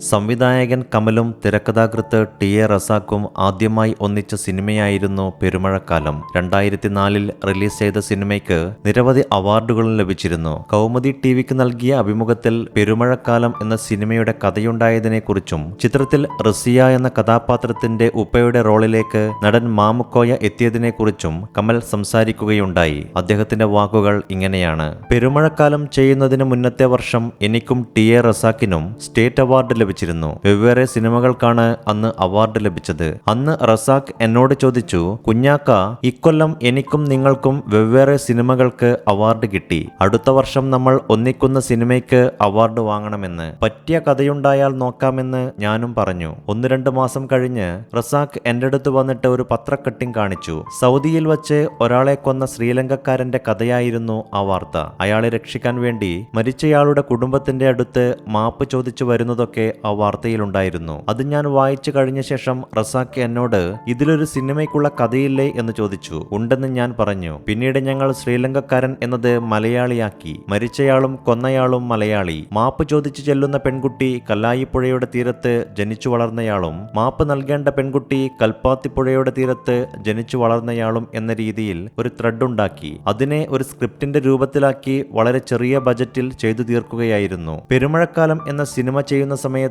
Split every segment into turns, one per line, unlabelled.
സംവിധായകൻ കമലും തിരക്കഥാകൃത്ത് T A റസാക്കും ആദ്യമായി ഒന്നിച്ച സിനിമയായിരുന്നു പെരുമഴക്കാലം. രണ്ടായിരത്തി നാലിൽ റിലീസ് ചെയ്ത സിനിമയ്ക്ക് നിരവധി അവാർഡുകളും ലഭിച്ചിരുന്നു. കൗമുദി ടി വിക്ക് നൽകിയ അഭിമുഖത്തിൽ പെരുമഴക്കാലം എന്ന സിനിമയുടെ കഥയുണ്ടായതിനെക്കുറിച്ചും ചിത്രത്തിൽ റസിയ എന്ന കഥാപാത്രത്തിന്റെ ഉപ്പയുടെ റോളിലേക്ക് നടൻ മാമുക്കോയ എത്തിയതിനെക്കുറിച്ചും കമൽ സംസാരിക്കുകയുണ്ടായി. അദ്ദേഹത്തിന്റെ വാക്കുകൾ ഇങ്ങനെയാണ്. പെരുമഴക്കാലം ചെയ്യുന്നതിന് മുന്നത്തെ വർഷം എനിക്കും ടി എ റസാക്കിനും സ്റ്റേറ്റ് അവാർഡ് ലഭിച്ചിരുന്നു. വെവ്വേറെ സിനിമകൾക്കാണ് അന്ന് അവാർഡ് ലഭിച്ചത്. അന്ന് റസാഖ് എന്നോട് ചോദിച്ചു കുഞ്ഞാക്ക ഇക്കൊല്ലം എനിക്കും നിങ്ങൾക്കും വെവ്വേറെ സിനിമകൾക്ക് അവാർഡ് കിട്ടി. അടുത്ത വർഷം നമ്മൾ ഒന്നിക്കുന്ന സിനിമയ്ക്ക് അവാർഡ് വാങ്ങണമെന്ന്. പറ്റിയ കഥയുണ്ടായാൽ നോക്കാമെന്ന് ഞാനും പറഞ്ഞു. ഒന്ന് രണ്ട് മാസം കഴിഞ്ഞ് റസാഖ് എന്റെ അടുത്ത് വന്നിട്ട് ഒരു പത്രക്കട്ടിംഗ് കാണിച്ചു. സൗദിയിൽ വച്ച് ഒരാളെ കൊന്ന ശ്രീലങ്കക്കാരന്റെ കഥയായിരുന്നു ആ വാർത്ത. അയാളെ രക്ഷിക്കാൻ വേണ്ടി മരിച്ചയാളുടെ കുടുംബത്തിന്റെ അടുത്ത് മാപ്പ് ചോദിച്ചു വരുന്നതൊക്കെ ആ വാർത്തയിലുണ്ടായിരുന്നു. അത് ഞാൻ വായിച്ചു കഴിഞ്ഞ ശേഷം റസാഖ് എന്നോട് ഇതിലൊരു സിനിമയ്ക്കുള്ള കഥയില്ലേ? എന്ന് ചോദിച്ചു. ഉണ്ടെന്ന് ഞാൻ പറഞ്ഞു. പിന്നീട് ഞങ്ങൾ ശ്രീലങ്കക്കാരൻ എന്നത് മലയാളിയാക്കി. മരിച്ചയാളും കൊന്നയാളും മലയാളി. മാപ്പ് ചോദിച്ചു ചെല്ലുന്ന പെൺകുട്ടി കല്ലായിപ്പുഴയുടെ തീരത്ത് ജനിച്ചു വളർന്നയാളും മാപ്പ് നൽകേണ്ട പെൺകുട്ടി കൽപ്പാത്തിപ്പുഴയുടെ തീരത്ത് ജനിച്ചു വളർന്നയാളും എന്ന രീതിയിൽ ഒരു ത്രെഡ് ഉണ്ടാക്കി. അതിനെ ഒരു സ്ക്രിപ്റ്റിന്റെ രൂപത്തിലാക്കി വളരെ ചെറിയ ബജറ്റിൽ ചെയ്തു തീർക്കുകയായിരുന്നു. പെരുമഴക്കാലം എന്ന സിനിമ ചെയ്യുന്ന സമയത്ത്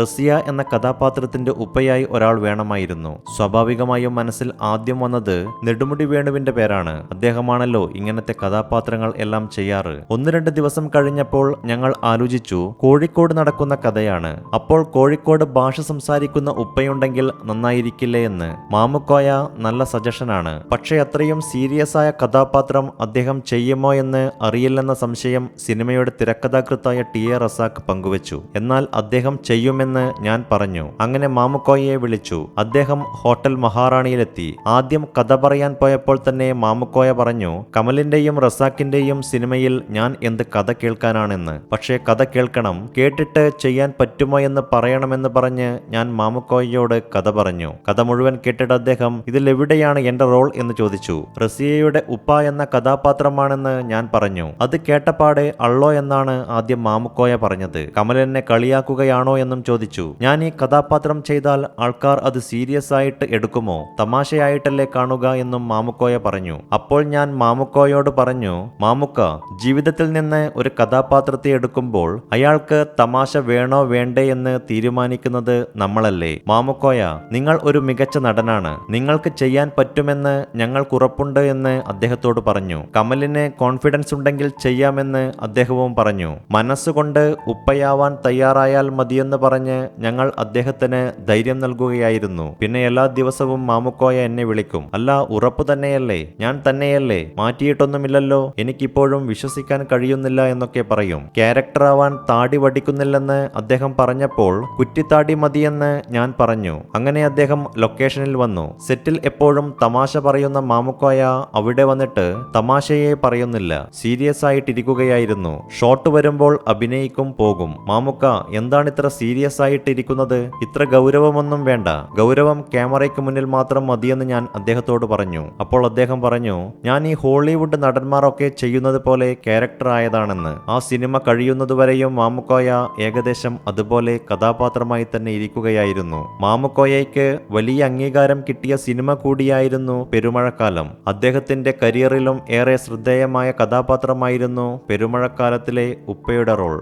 റസിയ എന്ന കഥാപാത്രത്തിന്റെ ഉപ്പയായി ഒരാൾ വേണമായിരുന്നു. സ്വാഭാവികമായും മനസ്സിൽ ആദ്യം വന്നത് നെടുമുടി വേണുവിന്റെ പേരാണ്. അദ്ദേഹമാണല്ലോ ഇങ്ങനത്തെ കഥാപാത്രങ്ങൾ എല്ലാം ചെയ്യാറ്. ഒന്ന് രണ്ട് ദിവസം കഴിഞ്ഞപ്പോൾ ഞങ്ങൾ ആലോചിച്ചു കോഴിക്കോട് നടക്കുന്ന കഥയാണ്. അപ്പോൾ കോഴിക്കോട് ഭാഷ സംസാരിക്കുന്ന ഉപ്പയുണ്ടെങ്കിൽ നന്നായിരിക്കില്ലേ എന്ന്. മാമുക്കോയ നല്ല സജഷനാണ്. പക്ഷേ അത്രയും സീരിയസ് ആയ കഥാപാത്രം അദ്ദേഹം ചെയ്യുമോ എന്ന് അറിയില്ലെന്ന സംശയം സിനിമയുടെ തിരക്കഥാകൃത്തായ ടി എ റസാഖ് പങ്കുവച്ചു. എന്നാൽ അദ്ദേഹം ചെയ്യുമെന്ന് ഞാൻ പറഞ്ഞു. അങ്ങനെ മാമുക്കോയെ വിളിച്ചു. അദ്ദേഹം ഹോട്ടൽ മഹാറാണിയിലെത്തി. ആദ്യം കഥ പറയാൻ പോയപ്പോൾ തന്നെ മാമുക്കോയ പറഞ്ഞു കമലിന്റെയും റസാക്കിന്റെയും സിനിമയിൽ ഞാൻ എന്ത് കഥ കേൾക്കാനാണെന്ന്. പക്ഷേ കഥ കേൾക്കണം. കേട്ടിട്ട് ചെയ്യാൻ പറ്റുമോ എന്ന് പറയണമെന്ന് പറഞ്ഞ് ഞാൻ മാമുക്കോയയോട് കഥ പറഞ്ഞു. കഥ മുഴുവൻ കേട്ടിട്ട് അദ്ദേഹം ഇതിൽ എവിടെയാണ് എന്റെ റോൾ? എന്ന് ചോദിച്ചു. റസിയയുടെ ഉപ്പ എന്ന കഥാപാത്രമാണെന്ന് ഞാൻ പറഞ്ഞു. അത് കേട്ടപ്പാടെ അള്ളോ എന്നാണ് ആദ്യം മാമുക്കോയ പറഞ്ഞത്. കമൽ എന്നെ കളിയാക്കുകയാണോ എന്നും ചോദിച്ചു. ഞാൻ ഈ കഥാപാത്രം ചെയ്താൽ ആൾക്കാർ അത് സീരിയസ് ആയിട്ട് എടുക്കുമോ? തമാശയായിട്ടല്ലേ കാണുക എന്നും മാമുക്കോയ പറഞ്ഞു. അപ്പോൾ ഞാൻ മാമുക്കോയോട് പറഞ്ഞു മാമുക്ക ജീവിതത്തിൽ നിന്ന് ഒരു കഥാപാത്രത്തെ എടുക്കുമ്പോൾ അയാൾക്ക് തമാശ വേണോ വേണ്ടേ എന്ന് തീരുമാനിക്കുന്നത് നമ്മളല്ലേ? മാമുക്കോയ നിങ്ങൾ ഒരു മികച്ച നടനാണ്. നിങ്ങൾക്ക് ചെയ്യാൻ പറ്റുമെന്ന് ഞങ്ങൾക്ക് ഉറപ്പുണ്ട് എന്ന് അദ്ദേഹത്തോട് പറഞ്ഞു. കമലിന് കോൺഫിഡൻസ് ഉണ്ടെങ്കിൽ ചെയ്യാമെന്ന് അദ്ദേഹവും പറഞ്ഞു. മനസ്സുകൊണ്ട് ഉപ്പയാവാൻ തയ്യാറായാൽ മതിയെന്ന് പറഞ്ഞ് ഞങ്ങൾ അദ്ദേഹത്തിന് ധൈര്യം നൽകുകയായിരുന്നു. പിന്നെ എല്ലാ ദിവസവും മാമുക്കോയ എന്നെ വിളിക്കും. അല്ല ഉറപ്പ് തന്നെയല്ലേ? ഞാൻ തന്നെയല്ലേ? മാറ്റിയിട്ടൊന്നുമില്ലല്ലോ? എനിക്കിപ്പോഴും വിശ്വസിക്കാൻ കഴിയുന്നില്ല എന്നൊക്കെ പറയും. ക്യാരക്ടർ ആവാൻ താടി വടിക്കുന്നില്ലെന്ന് അദ്ദേഹം പറഞ്ഞപ്പോൾ കുറ്റിത്താടി മതിയെന്ന് ഞാൻ പറഞ്ഞു. അങ്ങനെ അദ്ദേഹം ലൊക്കേഷനിൽ വന്നു. സെറ്റിൽ എപ്പോഴും തമാശ പറയുന്ന മാമുക്കോയ അവിടെ വന്നിട്ട് തമാശയെ പറയുന്നില്ല. സീരിയസ് ആയിട്ടിരിക്കുകയായിരുന്നു. ഷോട്ട് വരുമ്പോൾ അഭിനയിക്കും പോകും. മാമുക്ക എന്താണ് ഇത്ര സീരിയസ് ആയിട്ടിരിക്കുന്നത്? ഇത്ര ഗൗരവമൊന്നും വേണ്ട. ഗൗരവം ക്യാമറയ്ക്ക് മുന്നിൽ മാത്രം മതിയെന്ന് ഞാൻ അദ്ദേഹത്തോട് പറഞ്ഞു. അപ്പോൾ അദ്ദേഹം പറഞ്ഞു ഞാൻ ഈ ഹോളിവുഡ് നടന്മാരൊക്കെ ചെയ്യുന്നത് പോലെ ക്യാരക്ടർ ആയതാണെന്ന്. ആ സിനിമ കഴിയുന്നതുവരെയും മാമുക്കോയ ഏകദേശം അതുപോലെ കഥാപാത്രമായി തന്നെ ഇരിക്കുകയായിരുന്നു. മാമുക്കോയയ്ക്ക് വലിയ അംഗീകാരം കിട്ടിയ സിനിമ കൂടിയായിരുന്നു പെരുമഴക്കാലം. അദ്ദേഹത്തിന്റെ കരിയറിലും ഏറെ ശ്രദ്ധേയമായ കഥാപാത്രമായിരുന്നു പെരുമഴക്കാലത്തിലെ ഉപ്പയുടെ റോൾ